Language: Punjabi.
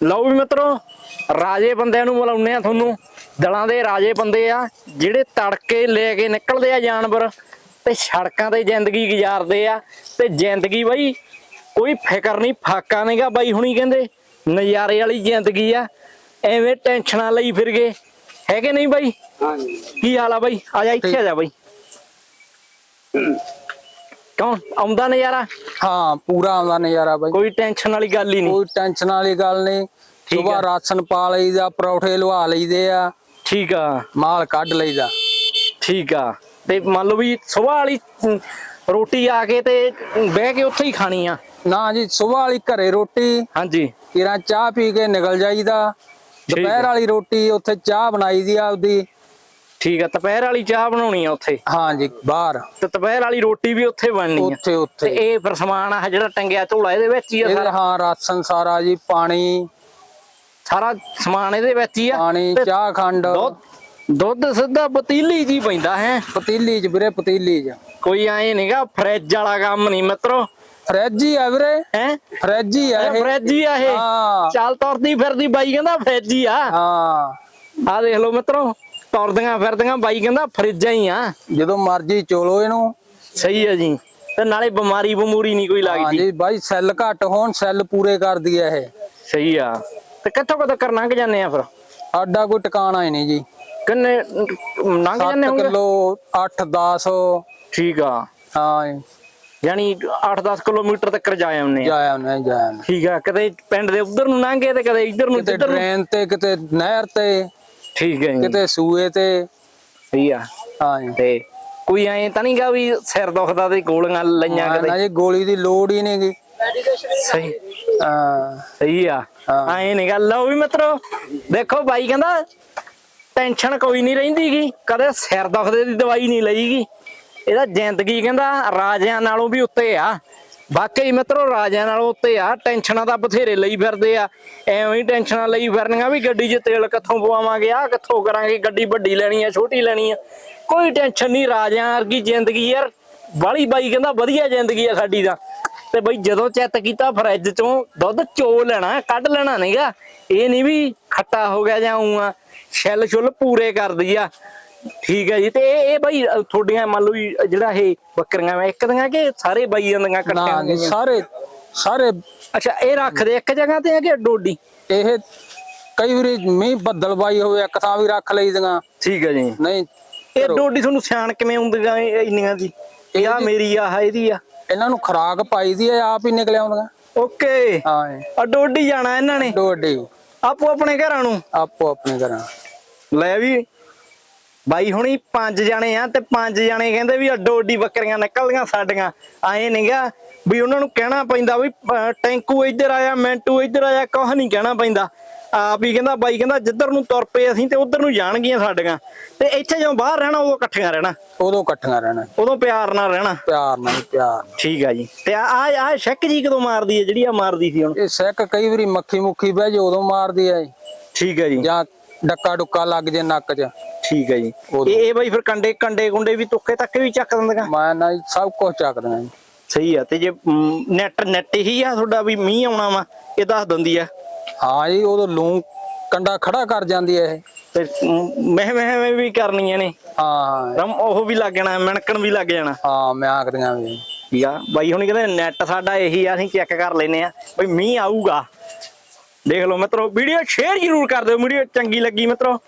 ਲਓ ਵੀ ਮਿੱਤਰੋ ਰਾਜੇ ਬੰਦਿਆਂ ਨੂੰ ਬੁਲਾਉਂਦੇ ਆ ਤੁਹਾਨੂੰ। ਦਲਾਂ ਦੇ ਰਾਜੇ ਬੰਦੇ ਆ ਜਿਹੜੇ ਤੜਕੇ ਲੈ ਕੇ ਨਿਕਲਦੇ ਆ ਜਾਨਵਰ ਤੇ ਸੜਕਾਂ ਤੇ ਜ਼ਿੰਦਗੀ ਗੁਜ਼ਾਰਦੇ ਆ। ਤੇ ਜ਼ਿੰਦਗੀ ਬਈ ਕੋਈ ਫਿਕਰ ਨਹੀਂ ਫਾਕਾ ਨਹੀਂਗਾ ਬਾਈ ਹੁਣੀ ਕਹਿੰਦੇ। ਨਜ਼ਾਰੇ ਵਾਲੀ ਜ਼ਿੰਦਗੀ ਆ ਐਵੇਂ ਟੈਨਸ਼ਨਾਂ ਲਈ ਫਿਰ ਗਏ ਹੈਗੇ ਨਹੀਂ ਬਾਈ? ਹਾਂਜੀ। ਕੀ ਹਾਲ ਆ ਬਾਈ? ਆ ਜਾ ਇੱਥੇ ਆ ਜਾ ਬਾਈ। ਕੌਣ? ਆਉਂਦਾ ਨਜ਼ਾਰਾ? ਹਾਂ ਪੂਰਾ ਆਉਂਦਾ ਨਜ਼ਾਰਾ ਬਾਈ। ਕੋਈ ਟੈਨਸ਼ਨ ਵਾਲੀ ਗੱਲ ਹੀ ਨਹੀਂ। ਕੋਈ ਟੈਨਸ਼ਨ ਵਾਲੀ ਗੱਲ ਨਹੀਂ। ਠੀਕ ਸੁਬਾ ਆ। ਰਾਸ਼ਨ ਪਾ ਲਈਦਾ ਪਰੌਠੇ ਲਵਾ ਲਈਦੇ ਆ। ਠੀਕ ਆ। ਮਾਲ ਕੱਢ ਲਈਦਾ। ਠੀਕ ਆ। ਤੇ ਮੰਨ ਲਓ ਵੀ ਸਵੇਰ ਵਾਲੀ ਰੋਟੀ ਆ ਕੇ ਤੇ ਬਹਿ ਕੇ ਉੱਥੇ ਹੀ ਖਾਣੀ ਆ। ਨਾ ਜੀ ਸੁਬਾ ਵਾਲੀ ਘਰੇ ਰੋਟੀ ਹਾਂਜੀ। ਕਿਰਾਂ ਚਾਹ ਪੀ ਕੇ ਨਿਕਲ ਜਾਈਦਾ। ਆ। ਦੁਪਹਿਰ ਵਾਲੀ ਰੋਟੀ ਉੱਥੇ ਚਾਹ ਬਣਾਈ ਦੀ ਆਪਦੀ। ਠੀਕ ਆ ਦੁਪਹਿਰ ਵਾਲੀ ਚਾਹ ਬਣਾਉਣੀ ਆ ਉੱਥੇ। ਹਾਂ ਜੀ ਬਾਹਰ। ਤੇ ਦੁਪਹਿਰ ਵਾਲੀ ਰੋਟੀ ਵੀ ਉੱਥੇ ਬਣਨੀ ਆ। ਉੱਥੇ ਤੇ ਉੱਥੇ ਇਹ ਫਿਰ ਸਮਾਨ ਆ ਜਿਹੜਾ ਟੰਗਿਆ ਝੋਲਾ ਇਹਦੇ ਵਿੱਚ ਹੀ ਆ ਸਾਰਾ? ਹਾਂ ਰਾਸ਼ਨ ਸਾਰਾ ਜੀ ਪਾਣੀ। ਸਾਰਾ ਸਮਾਨ ਇਹਦੇ ਵਿੱਚ ਹੀ ਆ? ਪਾਣੀ ਤੇ ਚਾਹ ਖੰਡ। ਦੁੱਧ ਸਿੱਧਾ ਪਤੀਲੀ ਜੀ ਪੈਂਦਾ ਹੈ? ਪਤੀਲੀ ਚ ਵੀਰੇ ਪਤੀਲੀ ਚ। ਕੋਈ ਐ ਨਹੀਂਗਾ ਫਰਿੱਜ ਵਾਲਾ ਕੰਮ ਨਹੀਂ ਮਿੱਤਰੋ। ਫਰਿੱਜ ਹੀ ਆ ਵੀਰੇ। ਹੈ? ਫਰਿੱਜ ਹੀ ਆ ਇਹ। ਫਰਿੱਜ ਹੀ ਆ ਇਹ? ਚੱਲ ਤੁਰਦੀ ਫਿਰਦੀ ਬਾਈ ਕਹਿੰਦਾ ਫਰਿੱਜ ਹੀ ਆ। ਹਾਂ। ਆ ਦੇਖ ਲਓ ਮਿੱਤਰੋ ਤੁਰਦੀਆਂ ਫਿਰਦੀਆਂ ਬਾਈ ਕਹਿੰਦਾ ਫਰਿੱਜਾਂ ਹੀ ਆ। ਜਦੋਂ ਮਰਜ਼ੀ ਚੋਲੋ ਇਹਨੂੰ। ਸਹੀ ਹੈ ਜੀ। ਤੇ ਨਾਲੇ ਬਿਮਾਰੀ ਬਮੂਰੀ ਨਹੀਂ ਕੋਈ ਲੱਗਦੀ। ਹਾਂਜੀ ਬਾਈ ਸੈੱਲ ਘੱਟ ਹੋਣ ਸੈੱਲ ਪੂਰੇ ਕਰਦੀ ਆ ਇਹ। ਸਹੀ ਆ। ਤੇ ਕਿੱਥੋਂ ਕਦੋਂ ਕਰ ਲੰਘ ਜਾਂਦੇ ਆ ਫਿਰ? ਸਾਡਾ ਕੋਈ ਟਿਕਾਣਾ ਹੀ ਨਹੀਂ ਜੀ। ਕਿੰਨੇ ਲੰਘ ਜਾਂਦੇ 7 ਹੋਗੇ ਕਿਲੋ 8 10 ਠੀਕ ਆ। ਹਾਂ ਜੀ, ਯਾਨੀ 8-10 ਕਿਲੋਮੀਟਰ ਤੱਕ ਜਾ ਆਉਂਦੇ ਆ। ਜਾਇਆ ਨਹੀਂ। ਠੀਕ ਆ। ਕਦੇ ਪਿੰਡ ਦੇ ਉਧਰ ਨੂੰ ਲੰਘੇ ਤੇ ਕਦੇ ਇੱਧਰ ਨੂੰ ਕਿਤੇ ਇੱਧਰ ਨੂੰ ਟ੍ਰੇਨ ਤੇ ਕਿਤੇ ਨਹਿਰ ਤੇ। ਠੀਕ ਹੈ ਜੀ। ਕਿਤੇ ਸੂਏ ਤੇ ਸਹੀ ਆ। ਹਾਂ ਜੀ। ਤੇ ਕੋਈ ਐ ਤਾਂ ਨਹੀਂਗਾ ਵੀ ਸਿਰ ਦੁਖਦਾ ਤੇ ਗੋਲੀਆਂ ਲਈਆਂ ਨਾ ਕਦੇ ਜੀ ਗੋਲੀ ਦੀ ਲੋੜ ਹੀ ਨਹੀਂ ਗੀ। ਸਹੀ। ਹਾਂ। ਸਹੀ ਆ। ਹਾਂ। ਐ ਨਹੀਂ ਗੱਲ ਲਓ ਵੀ ਮਿੱਤਰੋ ਦੇਖੋ ਬਾਈ ਕਹਿੰਦਾ ਟੈਨਸ਼ਨ ਕੋਈ ਨਹੀਂ ਰਹਿੰਦੀਗੀ ਕਦੇ ਸਿਰ ਦੁਖਦੇ ਦੀ ਦਵਾਈ ਨਹੀਂ ਲਈਗੀ। ਇਹਦਾ ਜ਼ਿੰਦਗੀ ਕਹਿੰਦਾ ਰਾਜਿਆਂ ਨਾਲੋਂ ਵੀ ਉੱਤੇ ਆ। ਵਾਕਈ ਮਿੱਤਰੋ, ਰਾਜਿਆਂ ਨਾਲੋਂ ਉੱਤੇ ਆ, ਟੈਨਸ਼ਨਾਂ ਤਾਂ ਬਥੇਰੇ ਲਈ ਫਿਰਦੇ ਆ। ਐਵੇਂ ਹੀ ਟੈਨਸ਼ਨਾਂ ਲਈ ਫਿਰਨੀਆਂ ਵੀ ਗੱਡੀ 'ਚ ਤੇਲ ਕਿੱਥੋਂ ਪਵਾਵਾਂਗੇ ਆ ਕਿੱਥੋਂ ਕਰਾਂਗੇ, ਗੱਡੀ ਵੱਡੀ ਲੈਣੀ ਆ, ਛੋਟੀ ਲੈਣੀ ਆ। ਕੋਈ ਟੈਨਸ਼ਨ ਨਹੀਂ, ਰਾਜਿਆਂ ਵਰਗੀ ਜ਼ਿੰਦਗੀ ਯਾਰ, ਵਾਲੀ ਬਾਈ ਕਹਿੰਦਾ ਵਧੀਆ ਜ਼ਿੰਦਗੀ ਆ ਸਾਡੀ ਦਾ ਤੇ ਬਈ ਜਦੋਂ ਚੈੱਕ ਕੀਤਾ ਫਰਿੱਜ ਚੋਂ, ਦੁੱਧ ਚੋ ਲੈਣਾ, ਕੱਢ ਲੈਣਾ ਨਹੀਂਗਾ। ਇਹ ਨਹੀਂ ਵੀ ਖੱਟਾ ਹੋ ਗਿਆ ਜਾਂ ਊਂ ਆ ਛਿੱਲ ਛੁੱਲ ਪੂਰੇ ਕਰਦੀ ਆ। ਠੀਕ ਹੈ ਜੀ ਤੇ ਇਹ ਇਹ ਬਈ ਅ, ਤੁਹਾਡੀਆਂ ਮੰਨ ਲਓ ਵੀ ਜਿਹੜਾ ਇਹ ਬੱਕਰੀਆਂ ਵਾ ਇੱਕ ਦੀਆਂ ਕਿ ਸਾਰੇ ਬਾਈ ਜਾਂਦੀਆਂ ਨਾ ਇਕੱਠੀਆਂ ਜੀ ਹੋਈਆਂ? ਸਾਰੇ ਸਾਰੇ ਅੱਛਾ ਇਹ ਰੱਖਦੇ ਇੱਕ ਜਗ੍ਹਾ ਤੇ ਆ ਕਿ ਡੋਡੀ? ਇਹ ਕਈ ਵਾਰੀ ਮੀਂਹ ਬੱਦਲ ਬਾਈ ਹੋਵੇ ਇੱਕ ਥਾਂ ਵੀ ਰੱਖ ਲਈਦੀਆਂ। ਠੀਕ ਹੈ ਜੀ। ਨਹੀਂ ਇਹ ਡੋਡੀ ਤੁਹਾਨੂੰ ਸਿਆਣ ਕਿਵੇਂ ਹੁੰਦੀਆਂ ਇਹ ਇੰਨੀਆਂ ਦੀ? ਇਹ ਆ ਮੇਰੀ ਆ ਆਹ ਇਹਦੀ ਆ। ਇਹਨਾਂ ਨੂੰ ਖਰਾਕ ਪਾਈ ਦੀ ਆ ਆਪ ਹੀ ਨਿਕਲ ਆਉਂਦੀਆਂ। ਓਕੇ। ਹਾਂ ਆ ਡੋਡੀ ਜਾਣਾ ਇਹਨਾਂ ਨੇ? ਡੋਡੀ। ਆਪੋ ਆਪਣੇ ਘਰਾਂ ਨੂੰ? ਆਪੋ ਆਪਣੇ ਘਰਾਂ। ਲੈ ਵੀ। ਬਾਈ ਹੁਣੀ ਪੰਜ ਜਾਣੇ ਆ ਤੇ ਪੰਜ ਜਾਣੇ ਕਹਿੰਦੇ ਵੀ ਅੱਡੋ ਅੱਡੀ ਬੱਕਰੀਆਂ ਨਿਕਲਦੀਆਂ ਸਾਡੀਆਂ। ਆਏ ਨਹੀਂਗਾ ਵੀ ਉਹਨਾਂ ਨੂੰ ਕਹਿਣਾ ਪੈਂਦਾ ਵੀ ਟੈਂਕੂ ਇੱਧਰ ਆਇਆ ਮੈਂਟੂ ਇੱਧਰ ਆਇਆ ਕੁਛ ਨਹੀਂ ਕਹਿਣਾ ਪੈਂਦਾ। ਆਪ ਹੀ ਕਹਿੰਦਾ ਬਾਈ ਕਹਿੰਦਾ ਜਿੱਧਰ ਨੂੰ ਤੁਰ ਪਏ ਅਸੀਂ ਤੇ ਉਧਰ ਨੂੰ ਜਾਣਗੀਆਂ ਸਾਡੀਆਂ। ਤੇ ਇੱਥੇ ਜਦੋਂ ਬਾਹਰ ਰਹਿਣਾ ਉਦੋਂ ਇਕੱਠੀਆਂ ਰਹਿਣਾ। ਉਦੋਂ ਇਕੱਠੀਆਂ ਰਹਿਣਾ। ਉਦੋਂ ਪਿਆਰ ਨਾਲ ਰਹਿਣਾ। ਪਿਆਰ ਨਾਲ ਪਿਆਰ। ਠੀਕ ਆ ਜੀ। ਤੇ ਆ ਆ ਸ਼ੱਕ ਜੀ ਕਦੋਂ ਮਾਰਦੀ ਹੈ ਜਿਹੜੀ ਆ ਮਾਰਦੀ ਸੀ ਹੁਣ? ਇਹ ਸੈੱਕ ਕਈ ਵਾਰੀ ਮੱਖੀ ਮੁੱਖੀ ਬਹਿ ਜੇ ਉਦੋਂ ਮਾਰਦੀ ਆ। ਠੀਕ ਹੈ ਜੀ। ਜਾਂ ਡੱਕਾ ਡੁੱਕਾ ਲੱਗ ਜੇ ਨੱਕ 'ਚ। ਠੀਕ ਹੈ ਜੀ। ਉਦੋਂ। ਇਹ ਬਾਈ ਫਿਰ ਕੰਡੇ ਕੰਡੇ ਕੁੰਡੇ ਵੀ ਤੁੱਕੇ ਤੱਕ ਵੀ ਚੱਕ ਦਿੰਦੀਆਂ? ਮੈਂ ਨਾ ਜੀ ਸਭ ਕੁਝ ਚੱਕਦਾ ਜੀ। ਸਹੀ ਆ ਤੇ ਜੇ ਨੈਟ ਨੈਟ ਹੀ ਆ ਤੁਹਾਡਾ ਵੀ ਮੀਂਹ ਆਉਣਾ ਵਾ ਇਹ ਦੱਸ ਦਿੰਦੀ ਆ? ਹਾਂ ਜੀ ਉਦੋਂ ਲੂੰ ਕੰਡਾ ਖੜਾ ਕਰ ਜਾਂਦੀ ਹੈ ਇਹ। ਤੇ ਮਹਿ ਮਹਿ ਵੀ ਕਰਨੀਆਂ ਨੇ। ਹਾਂ ਰਮ ਉਹ ਵੀ ਲੱਗ ਜਾਣਾ ਮਿਣਕਣ ਵੀ ਲੱਗ ਜਾਣਾ। ਹਾਂ ਮੈਂ ਆਖਦੀਆਂ ਵੀ। ਆ ਬਾਈ ਹੁਣ ਕਹਿੰਦੇ ਨੈਟ ਸਾਡਾ ਇਹੀ ਆ ਅਸੀਂ ਚੈੱਕ ਕਰ ਲੈਨੇ ਆ ਬਈ ਮੀਂਹ ਆਊਗਾ। ਦੇਖ ਲਓ ਮਿੱਤਰੋ ਵੀਡੀਓ ਸ਼ੇਅਰ ਜ਼ਰੂਰ ਕਰ ਦਿਓ ਵੀਡੀਓ ਚੰਗੀ ਲੱਗੀ ਮਿੱਤਰੋ।